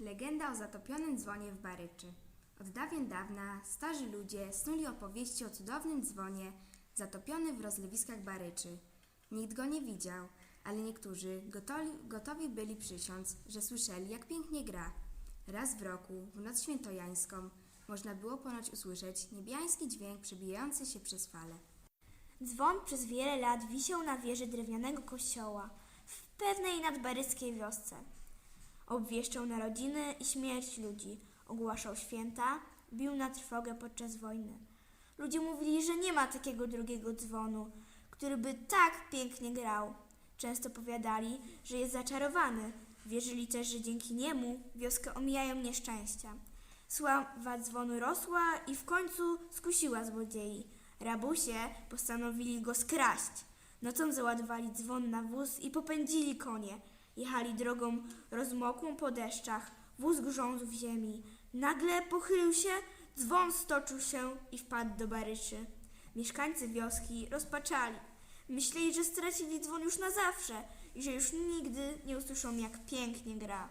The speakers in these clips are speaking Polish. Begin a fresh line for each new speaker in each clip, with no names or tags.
Legenda o zatopionym dzwonie w Baryczy. Od dawien dawna starzy ludzie snuli opowieści o cudownym dzwonie zatopionym w rozlewiskach Baryczy. Nikt go nie widział, ale niektórzy gotowi, gotowi byli przysiąc, że słyszeli, jak pięknie gra. Raz w roku, w noc świętojańską, można było ponoć usłyszeć niebiański dźwięk przebijający się przez fale.
Dzwon przez wiele lat wisiał na wieży drewnianego kościoła w pewnej nadbaryckiej wiosce. Obwieszczał narodziny i śmierć ludzi, ogłaszał święta, bił na trwogę podczas wojny. Ludzie mówili, że nie ma takiego drugiego dzwonu, który by tak pięknie grał. Często powiadali, że jest zaczarowany. Wierzyli też, że dzięki niemu wioskę omijają nieszczęścia. Sława dzwonu rosła i w końcu skusiła złodziei. Rabusie postanowili go skraść. Nocą załadowali dzwon na wóz i popędzili konie. Jechali drogą rozmokłą po deszczach. Wóz grzązł w ziemi. Nagle pochylił się, dzwon stoczył się i wpadł do baryczy. Mieszkańcy wioski rozpaczali. Myśleli, że stracili dzwon już na zawsze i że już nigdy nie usłyszą, jak pięknie gra.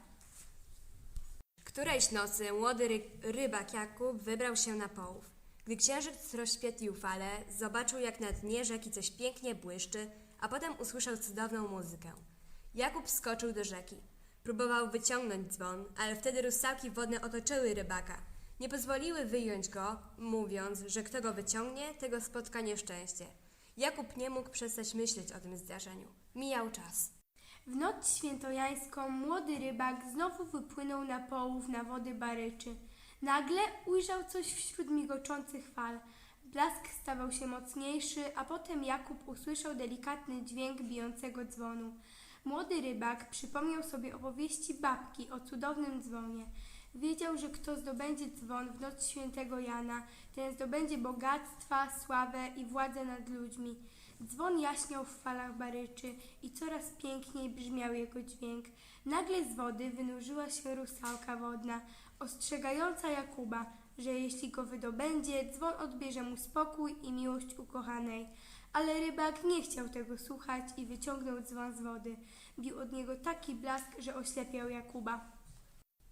Którejś nocy młody ry rybak Jakub wybrał się na połów. Gdy księżyc rozświetlił fale, zobaczył jak na dnie rzeki coś pięknie błyszczy, a potem usłyszał cudowną muzykę. Jakub skoczył do rzeki. Próbował wyciągnąć dzwon, ale wtedy rusałki wodne otoczyły rybaka. Nie pozwoliły wyjąć go, mówiąc, że kto go wyciągnie, tego spotka nieszczęście. Jakub nie mógł przestać myśleć o tym zdarzeniu. Mijał czas.
W noc świętojańską młody rybak znowu wypłynął na połów na wody Baryczy. Nagle ujrzał coś wśród migoczących fal. Blask stawał się mocniejszy, a potem Jakub usłyszał delikatny dźwięk bijącego dzwonu. Młody rybak przypomniał sobie opowieści babki o cudownym dzwonie. Wiedział, że kto zdobędzie dzwon w noc świętego Jana, ten zdobędzie bogactwa, sławę i władzę nad ludźmi. Dzwon jaśniał w falach baryczy i coraz piękniej brzmiał jego dźwięk. Nagle z wody wynurzyła się rusałka wodna, ostrzegająca Jakuba, że jeśli go wydobędzie, dzwon odbierze mu spokój i miłość ukochanej. Ale rybak nie chciał tego słuchać i wyciągnął dzwon z wody. Bił od niego taki blask, że oślepiał Jakuba.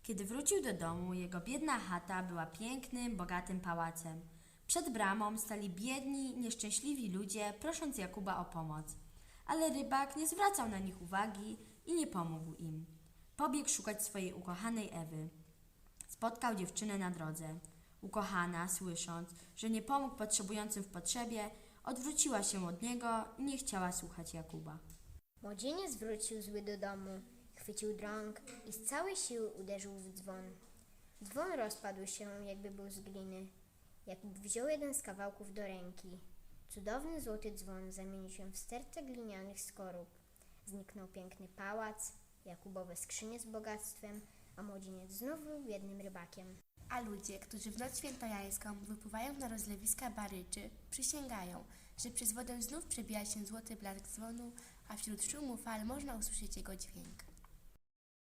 Kiedy wrócił do domu, jego biedna chata była pięknym, bogatym pałacem. Przed bramą stali biedni, nieszczęśliwi ludzie, prosząc Jakuba o pomoc. Ale rybak nie zwracał na nich uwagi i nie pomógł im. Pobiegł szukać swojej ukochanej Ewy. Spotkał dziewczynę na drodze. Ukochana, słysząc, że nie pomógł potrzebującym w potrzebie, odwróciła się od niego i nie chciała słuchać Jakuba.
Młodzieniec wrócił zły do domu, chwycił drąg i z całej siły uderzył w dzwon. Dzwon rozpadł się, jakby był z gliny. Jakub wziął jeden z kawałków do ręki. Cudowny złoty dzwon zamienił się w sterce glinianych skorup. Zniknął piękny pałac, Jakubowe skrzynie z bogactwem, a młodzieniec znów był biednym rybakiem.
A ludzie, którzy w noc świętojańską wypływają na rozlewiska Baryczy, przysięgają, że przez wodę znów przebija się złoty blask dzwonu, a wśród szumu fal można usłyszeć jego dźwięk.